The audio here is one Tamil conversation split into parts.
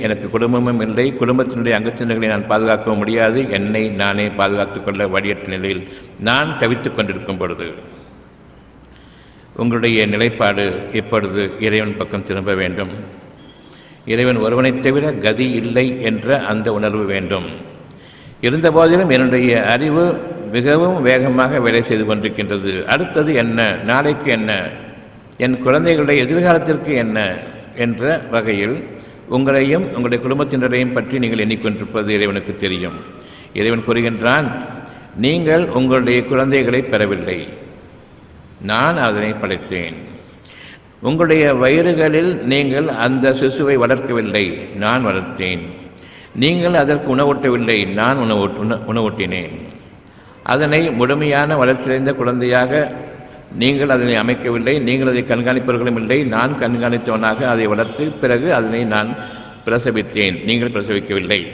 எனக்கு குடும்பமும் இல்லை. குடும்பத்தினுடைய அங்கத்தினர்களை நான் பாதுகாக்க முடியாது. என்னை நானே பாதுகாத்துக் கொள்ள வழியற்ற நிலையில் நான் தவித்துக் கொண்டிருக்கும் பொழுது உங்களுடைய நிலைப்பாடு இப்பொழுது இறைவன் பக்கம் திரும்ப வேண்டும். இறைவன் ஒருவனைத் தவிர கதி இல்லை என்ற அந்த உணர்வு வேண்டும். இருந்தபோதிலும் என்னுடைய அறிவு மிகவும் வேகமாக வேலை செய்து கொண்டிருக்கின்றது. அடுத்தது என்ன? நாளைக்கு என்ன? என் குழந்தைகளுடைய எதிர்காலத்திற்கு என்ன? என்ற வகையில் உங்களையும் உங்களுடைய குடும்பத்தினரையும் பற்றி நீங்கள் எண்ணிக்கொண்டிருப்பது இறைவனுக்கு தெரியும். இறைவன் கூறுகின்றான் நீங்கள் உங்களுடைய குழந்தைகளை பெறவில்லை. நான் அதனை படைத்தேன். உங்களுடைய வயிறுகளில் நீங்கள் அந்த சிசுவை வளர்க்கவில்லை. நான் வளர்த்தேன். நீங்கள் அதற்கு உணவூட்டவில்லை. நான் உணவு உண- உணவூட்டினேன். அதனை முழுமையான வளர்ச்சியடைந்த குழந்தையாக நீங்கள் அதனை அமைக்கவில்லை நீங்கள் அதை கண்காணிப்பவர்களும் இல்லை நான் கண்காணித்தவனாக அதை வளர்த்து பிறகு அதனை நான் பிரசவித்தேன். நீங்கள் பிரசவிக்கவில்லை.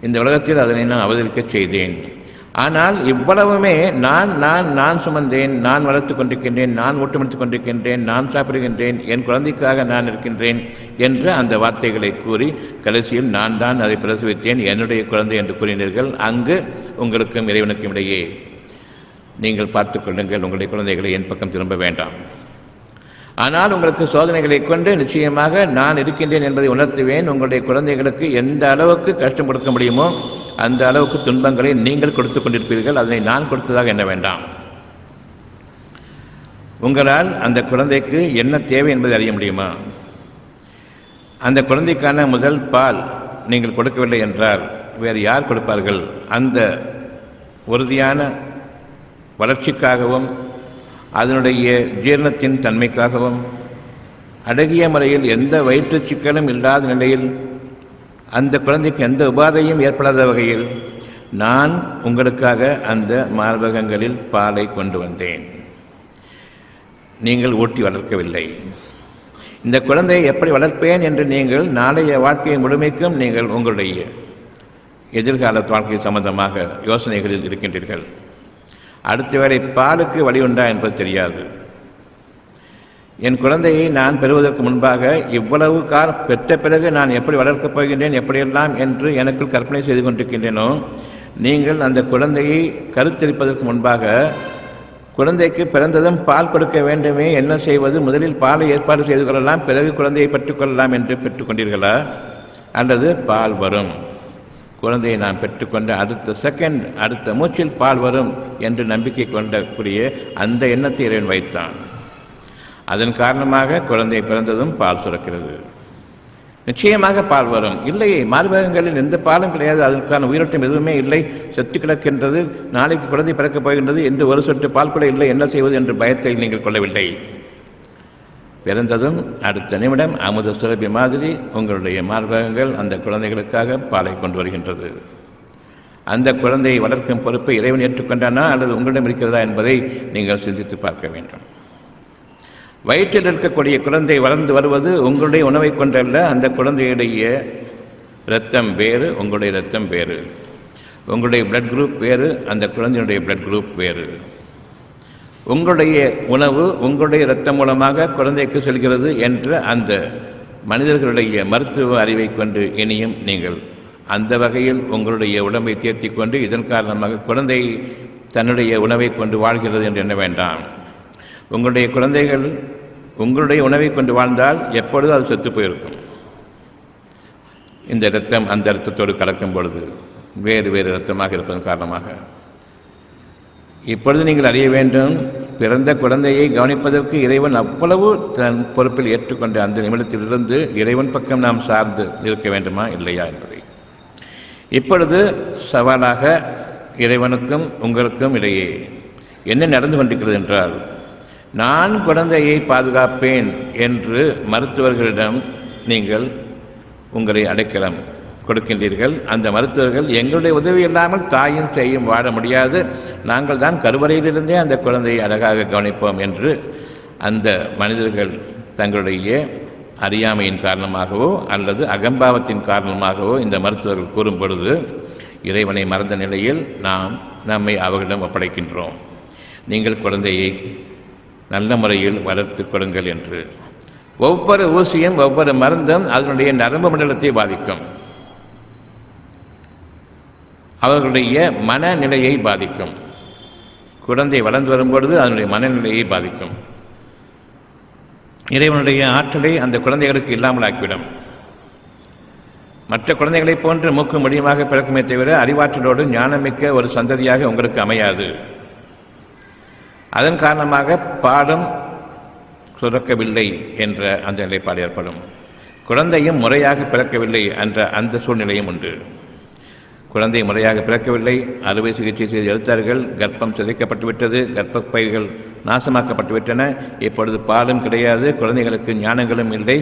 இந்த உலகத்தில் அதனை நான் அவதரிக்கச் செய்தேன். ஆனால் இவ்வளவுமே நான் நான் நான் சுமந்தேன் நான் வளர்த்து கொண்டிருக்கின்றேன் நான் ஊட்டமளித்துக் கொண்டிருக்கின்றேன் நான் சாப்பிடுகின்றேன் என் குழந்தைக்காக நான் இருக்கின்றேன் என்று அந்த வார்த்தைகளை கூறி கடைசியில் நான் தான் அதை பிரசவித்தேன். என்னுடைய குழந்தை என்று கூறினீர்கள். அங்கு உங்களுக்கும் இறைவனுக்கும் இடையே. நீங்கள் பார்த்து கொள்ளுங்கள். உங்களுடைய குழந்தைகளை என் பக்கம் திரும்ப வேண்டாம். ஆனால் உங்களுக்கு சோதனைகளை கொண்டு நிச்சயமாக நான் இருக்கின்றேன் என்பதை உணர்த்துவேன். உங்களுடைய குழந்தைகளுக்கு எந்த அளவுக்கு கஷ்டம் கொடுக்க முடியுமோ அந்த அளவுக்கு துன்பங்களை நீங்கள் கொடுத்து கொண்டிருப்பீர்கள். அதனை நான் கொடுத்ததாக எண்ண வேண்டாம். உங்களால் அந்த குழந்தைக்கு என்ன தேவை என்பதை அறிய முடியுமா? அந்த குழந்தைக்கான முதல் பால் நீங்கள் கொடுக்கவில்லை என்றால் வேறு யார் கொடுப்பார்கள்? அந்த உறுதியான வளர்ச்சிக்காகவும் அதனுடைய ஜீரணத்தின் தன்மைக்காகவும் அடகிய முறையில் எந்த வயிற்றுச் சிக்கலும் இல்லாத நிலையில் அந்த குழந்தைக்கு எந்த உபாதையும் ஏற்படாத வகையில் நான் உங்களுக்காக அந்த மார்பகங்களில் பாலை கொண்டு வந்தேன். நீங்கள் ஊட்டி வளர்க்கவில்லை. இந்த குழந்தையை எப்படி வளர்ப்பேன் என்று நீங்கள் நாளைய வாழ்க்கையை முழுமைக்கும் நீங்கள் உங்களுடைய எதிர்கால வாழ்க்கை சம்பந்தமாக யோசனைகளில் இருக்கின்றீர்கள். அடுத்த வேளை பாலுக்கு வழி உண்டா என்பது தெரியாது. என் குழந்தையை நான் பெறுவதற்கு முன்பாக இவ்வளவு காலம் பெற்ற பிறகு நான் எப்படி வளர்க்கப் போகின்றேன் எப்படியெல்லாம் என்று எனக்குள் கற்பனை செய்து கொண்டிருக்கின்றேனோ நீங்கள் அந்த குழந்தையை கருத்தரிப்பதற்கு முன்பாக குழந்தைக்கு பிறந்ததும் பால் கொடுக்க வேண்டுமே என்ன செய்வது முதலில் பாலை ஏற்பாடு செய்து கொள்ளலாம் பிறகு குழந்தையை பெற்றுக்கொள்ளலாம் என்று பெற்றுக்கொண்டீர்களா அல்லது பால் வரும்? குழந்தையை நான் பெற்றுக்கொண்ட அடுத்த செகண்ட் அடுத்த மூச்சில் பால் வரும் என்று நம்பிக்கை கொண்டக்கூடிய அந்த எண்ணத்தை இறைவன் வைத்தான். அதன் காரணமாக குழந்தை பிறந்ததும் பால் சுரக்கிறது. நிச்சயமாக பால் வரும். இல்லையே மார்பகங்களில் எந்த பாலும் கிடையாது. அதற்கான உயிரோட்டம் எதுவுமே இல்லை. செத்து கிடக்கின்றது. நாளைக்கு குழந்தை பிறக்கப் போகின்றது. என்று ஒரு சொட்டு பால் கூட இல்லை. என்ன செய்வது என்று பயத்தை நீங்கள் கொள்ளவில்லை. பிறந்ததும் அடுத்த நிமிடம் அமுத சுரபி மாதிரி உங்களுடைய மார்பகங்கள் அந்த குழந்தைகளுக்காக பாலை கொண்டு வருகின்றது. அந்த குழந்தையை வளர்க்கும் பொறுப்பை இறைவன் ஏற்றுக்கொண்டானா அல்லது உங்களிடம் இருக்கிறதா என்பதை நீங்கள் சிந்தித்து பார்க்க வேண்டும். வயிற்றில் இருக்கக்கூடிய குழந்தை வளர்ந்து வருவது உங்களுடைய உணவை கொண்டல்ல அந்த குழந்தையுடைய இரத்தம் வேறு உங்களுடைய இரத்தம் வேறு. உங்களுடைய பிளட் குரூப் வேறு அந்த குழந்தையுடைய பிளட் குரூப் வேறு. உங்களுடைய உணவு உங்களுடைய இரத்தம் மூலமாக குழந்தைக்கு செல்கிறது என்ற அந்த மனிதர்களுடைய மருத்துவ அறிவை கொண்டு இனியும் நீங்கள் அந்த வகையில் உங்களுடைய உடம்பை தேர்த்தி கொண்டு இதன் காரணமாக குழந்தை தன்னுடைய உணவை கொண்டு வாழ்கிறது என்று எண்ண வேண்டாம். உங்களுடைய குழந்தைகள் உங்களுடைய உணவை கொண்டு வாழ்ந்தால் எப்பொழுதும் அது செத்து போயிருக்கும். இந்த இரத்தம் அந்த இரத்தத்தோடு கலக்கும் பொழுது வேறு வேறு இரத்தமாக இருப்பதன் காரணமாக இப்பொழுது நீங்கள் அறிய வேண்டும் பிறந்த குழந்தையை கவனிப்பதற்கு இறைவன் அவ்வளவு தன் பொறுப்பில் ஏற்றுக்கொண்ட அந்த நிமிடத்திலிருந்து இறைவன் பக்கம் நாம் சார்ந்து இருக்க வேண்டுமா இல்லையா என்பதை. இப்பொழுது சவாலாக இறைவனுக்கும் உங்களுக்கும் இடையே என்ன நடந்து கொண்டிருக்கிறது என்றால் நான் குழந்தையை பாதுகாப்பேன் என்று மருத்துவர்களிடம் நீங்கள் உங்களை அடைக்கலாம். கொடுக்கின்றீர்கள். அந்த மருத்துவர்கள் எங்களுடைய உதவி இல்லாமல் தாயும் செய்யும் வாழ முடியாது. நாங்கள் தான் கருவறையிலிருந்தே அந்த குழந்தையை அழகாக கவனிப்போம் என்று அந்த மனிதர்கள் தங்களுடைய அறியாமையின் காரணமாகவோ அல்லது அகம்பாவத்தின் காரணமாகவோ இந்த மருத்துவர்கள் கூறும் பொழுது இறைவனை மறந்த நிலையில் நாம் நம்மை அவர்களிடம் ஒப்படைக்கின்றோம். நீங்கள் குழந்தையை நல்ல முறையில் வளர்த்து கொடுங்கள் என்று. ஒவ்வொரு ஊசியும் ஒவ்வொரு மருந்தும் அதனுடைய நரம்பு மண்டலத்தை பாதிக்கும். அவர்களுடைய மனநிலையை பாதிக்கும். குழந்தை வளர்ந்து வரும்பொழுது அதனுடைய மனநிலையை பாதிக்கும். இறைவனுடைய ஆற்றலை அந்த குழந்தைகளுக்கு இல்லாமல் ஆக்கிவிடும் மற்ற குழந்தைகளைப் போன்று மூக்கு முடியுமாக பிறக்குமே தவிர அறிவாற்றலோடு ஞானமிக்க ஒரு சந்ததியாக உங்களுக்கு அமையாது. அதன் காரணமாக பாடம் சுரக்கவில்லை என்ற அந்த நிலைப்பாடு ஏற்படும். குழந்தையும் முறையாக பிறக்கவில்லை என்ற அந்த சூழ்நிலையும் உண்டு. குழந்தை முறையாக பிறக்கவில்லை. அறுவை சிகிச்சை செய்து எடுத்தார்கள் கர்ப்பம் சிதைக்கப்பட்டு விட்டது கர்ப்பப்பைகள் நாசமாக்கப்பட்டுவிட்டன. இப்பொழுது பாலும் கிடையாது. குழந்தைகளுக்கு ஞானங்களும் இல்லை.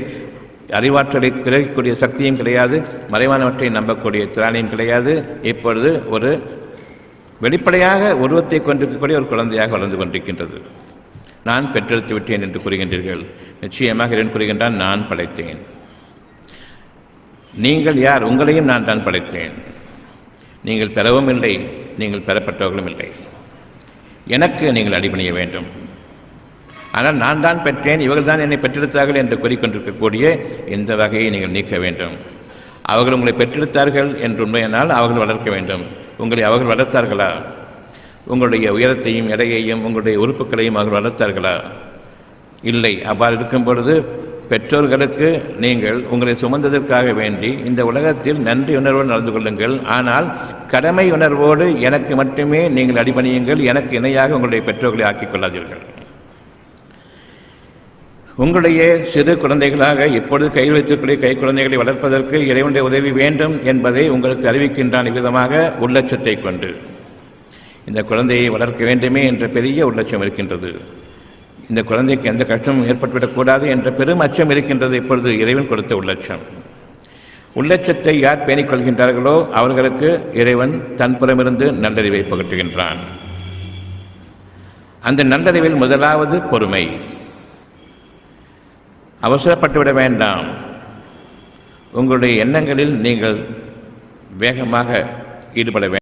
அறிவாற்றலை கிரகிக்கக்கூடிய சக்தியும் கிடையாது. மறைவானவற்றை நம்பக்கூடிய திராணியும் கிடையாது. இப்பொழுது ஒரு வெளிப்படையாக உருவத்தை கொண்டிருக்கக்கூடிய ஒரு குழந்தையாக வளர்ந்து கொண்டிருக்கின்றது. நான் பெற்றெடுத்து விட்டேன் என்று கூறுகின்றீர்கள். நிச்சயமாக இறைவன் கூறுகின்றான் நான் படைத்தேன். நீங்கள் யார்? உங்களையும் நான் தான் படைத்தேன். நீங்கள் பெறவும் இல்லை நீங்கள் பெறப்பட்டவர்களும் இல்லை. எனக்கு நீங்கள் அடிபணிய வேண்டும். ஆனால் நான் தான் பெற்றேன் இவர்கள் தான் என்னை பெற்றெடுத்தார்கள் என்று கூறிக்கொண்டிருக்கக்கூடிய இந்த வகையை நீங்கள் நீக்க வேண்டும். அவர்கள் உங்களை பெற்றெடுத்தார்கள் என்று உண்மையானால் அவர்கள் வளர்க்க வேண்டும். உங்களை அவர்கள் வளர்த்தார்களா? உங்களுடைய உயரத்தையும் எடையையும் உங்களுடைய உறுப்புகளையும் அவர்கள் வளர்த்தார்களா? இல்லை. அவ்வாறு இருக்கும் பொழுது பெற்றோர்களுக்கு நீங்கள் உங்களை சுமந்ததற்காக வேண்டி இந்த உலகத்தில் நன்றி உணர்வோடு நடந்து கொள்ளுங்கள். ஆனால் கடமை உணர்வோடு எனக்கு மட்டுமே நீங்கள் அடிபணியுங்கள். எனக்கு இணையாக உங்களுடைய பெற்றோர்களை ஆக்கிக் கொள்ளாதீர்கள். உங்களுடைய சிறு குழந்தைகளாக இப்பொழுது கையில் வைத்திருக்கக்கூடிய கை குழந்தைகளை வளர்ப்பதற்கு இறைவனுடைய உதவி வேண்டும் என்பதை உங்களுக்கு அறிவிக்கின்றான் விதமாக உள்ளட்சத்தை கொண்டு. இந்த குழந்தையை வளர்க்க வேண்டுமே என்ற பெரிய உள்ளட்சம் இருக்கின்றது. இந்த குழந்தைக்கு எந்த கஷ்டமும் ஏற்பட்டுவிடக்கூடாது என்ற பெரும் அச்சம் இருக்கின்றது இப்பொழுது இறைவன் கொடுத்த உள்ளட்சம். உள்ளட்சத்தை யார் பேணிக் கொள்கின்றார்களோ அவர்களுக்கு இறைவன் தன் புறமிருந்து நல்லறிவை புகட்டுகின்றான். அந்த நல்லறிவில் முதலாவது பொறுமை. அவசரப்பட்டுவிட வேண்டாம். உங்களுடைய எண்ணங்களில் நீங்கள் வேகமாக ஈடுபட வேண்டும்